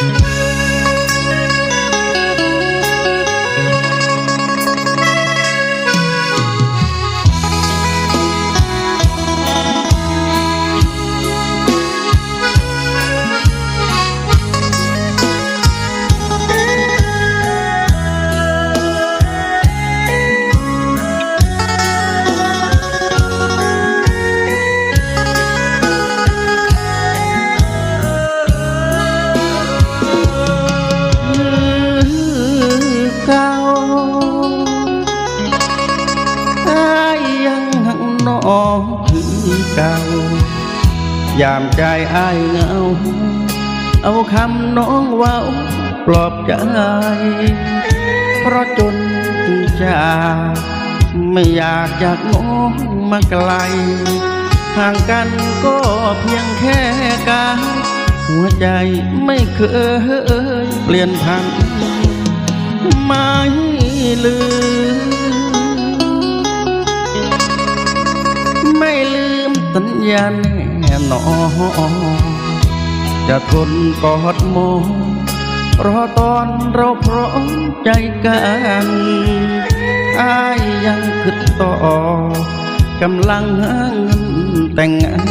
เคือเก่า ยามใจอ้ายเหงา เอาคำน้องเว้าปลอบใจ เพราะจนถึงจากไม่อยากจากน้องมาไกล ห่างกันก็เพียงแค่กายหัวใจไม่เคยเปลี่ยนพันไม่ลืม สัญญาแน่นอนจะทนกอดมองรอตอนเราพร้อมใจกันอายยังคิดต่อกำลังหาเงินแต่งงาน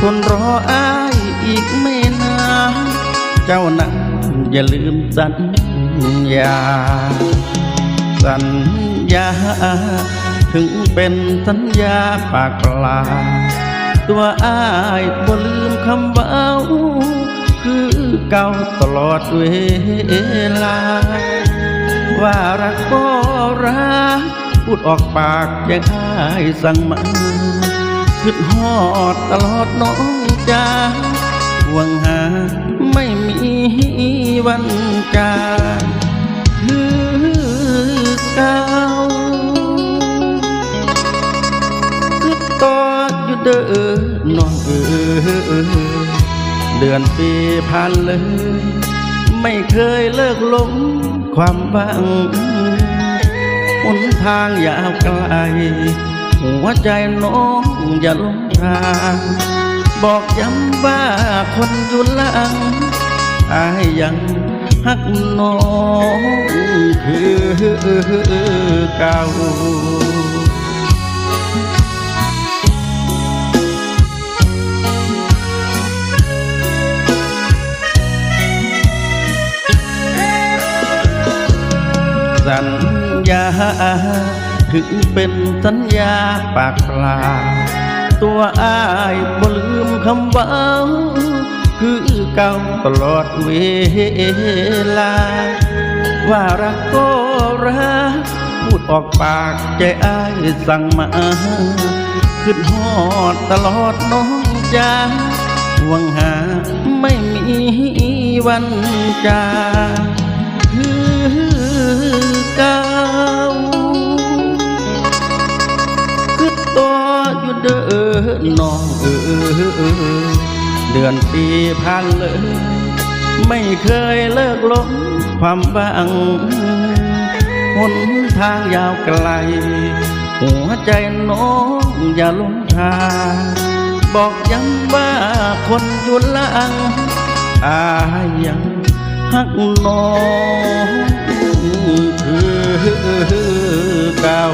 ทนรออายอีกไม่นานเจ้านั้นอย่าลืมสัญญา สัญญา ถึงเป็นสัญญาปากเปล่าตัวอ้ายบ่ลืมคำเว้า คือเก่าตลอดเวลา ว่ารักก็รัก พูดออกปากยังอายสั่งมาคิดฮอดตลอดน้องจ้าหวังหาไม่มีวันจาง อยู่เด้อน้องเออเดือนปีผ่านเลย ไม่เคยเลิกหลงความหวังหนทางยาวไกล หัวใจน้องอย่าลงทางบอกย้ำว่าคนอยู่หลังอายยังฮักน้องคือเก่า ญาถึงเป็นสัญญาปากเปล่าตัวอายบ่ลืมคำว่าคือเก่าตลอดเวลา ว่ารักก็รัก พูดออกปากใจอายสั่งมา ขึ้นฮอดตลอดน้องจาหวังหาไม่มีวันจาคือเก่า น้องเออเดือนปีผ่านเลย ไม่เคยเลิกลงความหวังหนทางยาวไกล หัวใจน้องอย่าลงทาง บอกย้ำว่าคนอยู่หลังอายังฮักน้องคือเก่า